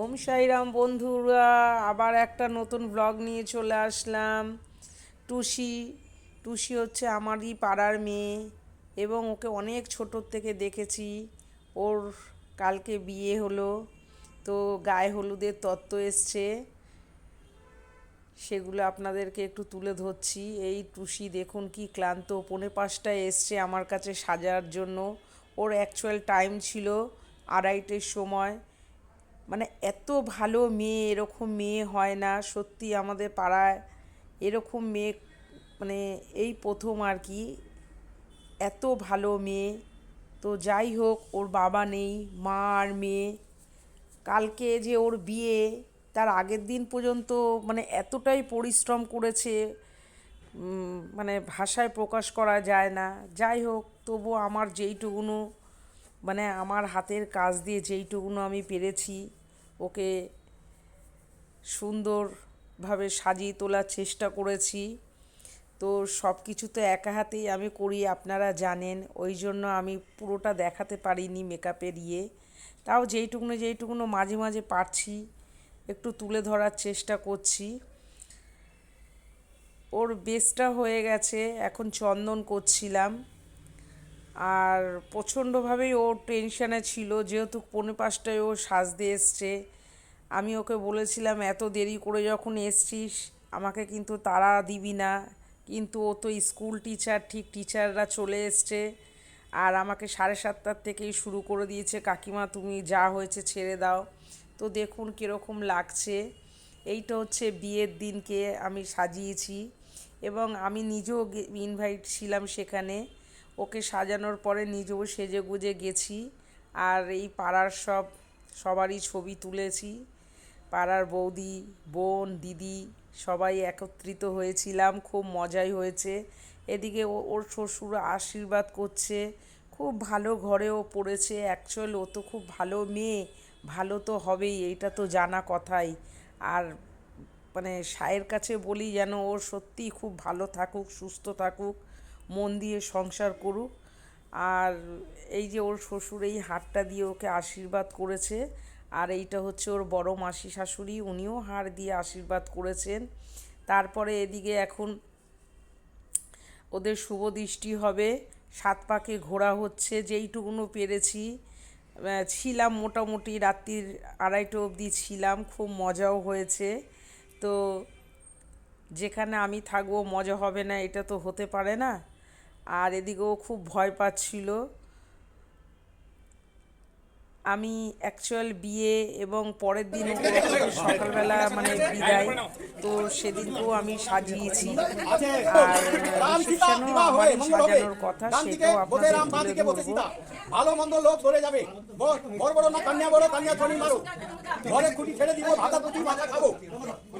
ওম সাইরাম বন্ধুরা, আবার একটা নতুন ব্লগ নিয়ে চলে আসলাম। টুসি টুসি হচ্ছে আমারই পাড়ার মেয়ে এবং ওকে অনেক ছোটোর থেকে দেখেছি। ওর কালকে বিয়ে হলো, তো গায়ে হলুদের তত্ত্ব এসছে। সেগুলো আপনাদেরকে একটু তুলে ধরছি। এই টুসি দেখুন কি ক্লান্ত, পৌনে পাঁচটায় এসছে আমার কাছে সাজার জন্য। ওর অ্যাকচুয়াল টাইম ছিল আড়াইটের সময়। মানে এত ভালো মেয়ে, এরকম মেয়ে হয় না। সত্যি আমাদের পাড়ায় এরকম মেয়ে মানে এই প্রথম আর কি। এত ভালো মেয়ে। তো যাই হোক, ওর বাবা নেই, মা আর মেয়ে। কালকে যে ওর বিয়ে, তার আগের দিন পর্যন্ত মানে এতটাই পরিশ্রম করেছে। মানে ভাষায় প্রকাশ করা যায় না। যাই হোক তবু আমার যেইটুকুনো মানে আমার হাতের কাজ দিয়ে যেইটুকুনো আমি পেরেছি। ওকে সুন্দরভাবে সাজিয়ে তোলার চেষ্টা করেছি। তো সব কিছু তো একা হাতেই আমি করি, আপনারা জানেন। ওই জন্য আমি পুরোটা দেখাতে পারিনি মেকআপের ইয়ে তাও যেইটুকুনো যেইটুকুনো মাঝে মাঝে পারছি, একটু তুলে ধরার চেষ্টা করছি। ওর বেসটা হয়ে গেছে, এখন চন্দন করছিলাম। আর প্রচণ্ডভাবেই ও টেনশানে ছিল, যেহেতু পৌনে পাঁচটায় ও সাজতে এসছে। আমি ওকে বলেছিলাম, এত দেরি করে যখন এসছিস, আমাকে কিন্তু তাড়া দিবি না। কিন্তু ও তো স্কুল টিচার, ঠিক টিচাররা চলে এসছে আর আমাকে সাড়ে সাতটার থেকেই শুরু করে দিয়েছে, কাকিমা, তুমি যা হয়েছে ছেড়ে দাও। তো দেখুন কীরকম লাগছে। এইটা হচ্ছে বিয়ের দিনকে আমি সাজিয়েছি এবং আমি নিজেও ইনভাইট ছিলাম সেখানে। ওকে সাজানোর পরে নিজেও সেজে গুজে গেছি আর এই পাড়ার সব, সবারই ছবি তুলেছি। পাড়ার বৌদি, বোন, দিদি, সবাই একত্রিত হয়েছিলাম, খুব মজাই হয়েছে। এদিকে ওর শ্বশুর আশীর্বাদ করছে, খুব ভালো ঘরেও পড়েছে। অ্যাকচুয়াল ও তো খুব ভালো মেয়ে, ভালো তো হবেই, এইটা তো জানা কথাই। আর মানে সায়ের কাছে বলি যেন ও সত্যিই খুব ভালো থাকুক, সুস্থ থাকুক, মন দিয়ে সংসার করুক। আর এই যে ওর শ্বশুর এই হারটা দিয়ে ওকে আশীর্বাদ করেছে আর এইটা হচ্ছে ওর বড় মাসি শাশুড়ি, উনিও হার দিয়ে আশীর্বাদ করেছেন। তারপরে এদিকে এখন ওদের শুভ দৃষ্টি হবে, সাত পাকে ঘোরা হচ্ছে যেইটুকুনো পেরেছি। ছিলাম মোটামুটি রাত্রির আড়াইটা অবধি ছিলাম, খুব মজাও হয়েছে। তো যেখানে আমি থাকব মজা হবে না, এটা তো হতে পারে না। আর এদিকেও খুব ভয় পাচ্ছিল। আমি অ্যাকচুয়াল বিয়ে এবং পরের দিন সকালবেলা মানে বিদায় তো সেদিনকেও আমি সাজিয়েছি আর রিসেপশনও আমারই সাজানোর কথা সেটাও আপনাদের ভালো মন্দ লোক ধরে যাবে বড় বড় না কান্যা বড় কান্যা ছড়ি মারো ঘরে খুঁটি ছেড়ে দিব ভাতা ভাতা খাব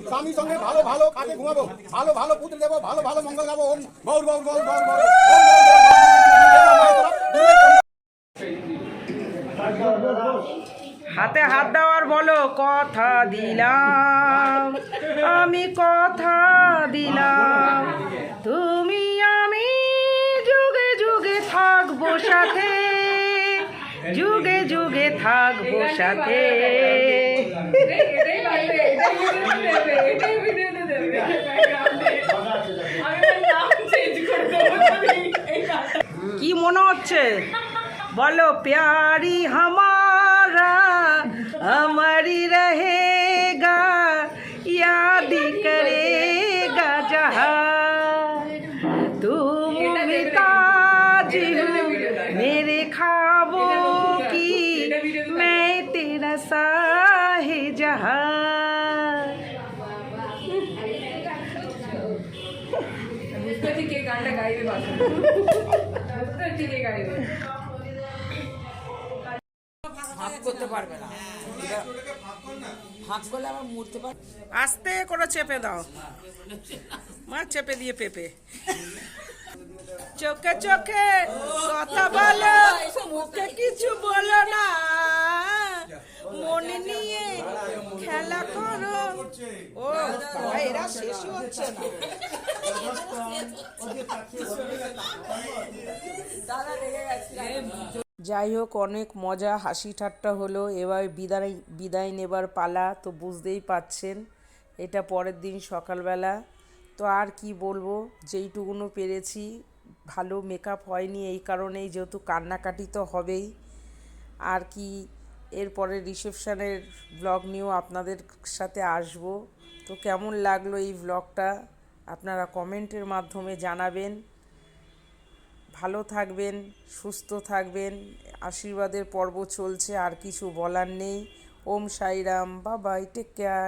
স্বামীর সঙ্গে ভালো ভালো কাজে ঘুমাবো ভালো ভালো পুত্র দেবো ভালো ভালো মঙ্গল গাবো ওম গৌর গৌর গৌর গৌর গৌর গৌর হাতে হাত দেওয়ার বলো, কথা দিলাম, আমি কথা দিলাম। তুমি আমি যুগে যুগে থাকব সাথে, যুগে যুগে থাকব সাথে। কি মনে হচ্ছে? बोलो प्यारी हमारा हमारी रहेगा याद करेगा जहा तू ताज मेरे खाबों की मैं तेरा साहे जहा। के गाना गाई भी बात ठीक है गाई हुई পারবে না। ভাগ করলে আবার মরতে পারবে। আস্তে করে চেপে দাও। মা চেপে দিয়ে পেপে। চোখে চোখে কথা বলো। মুখে কিছু বলো না। মনে নিয়ে খেলা করো। ও এরা শেষই হচ্ছে না দাদা রেগে গেছে যাই হোক, অনেক মজা, হাসি ঠাট্টা হলো। এবার বিদায় বিদায় নেবার পালা তো বুঝতেই পাচ্ছেন, এটা পরের দিন সকালবেলা। তো আর কি বলব, যেইটুকুনো পেরেছি। ভালো মেকআপ হয়নি এই কারণেই, যেহেতু কান্নাকাটি তো হবেই। আর কি, এরপরে রিসেপশনের ব্লগ নিয়েও আপনাদের সাথে আসব। তো কেমন লাগল এই ব্লগটা আপনারা কমেন্টের মাধ্যমে জানাবেন। ভালো থাকবেন, সুস্থ থাকবেন। আশীর্বাদের পর্ব চলছে, আর কিছু বলার নেই। ওম সাইরাম বা বাই টেক কেয়ার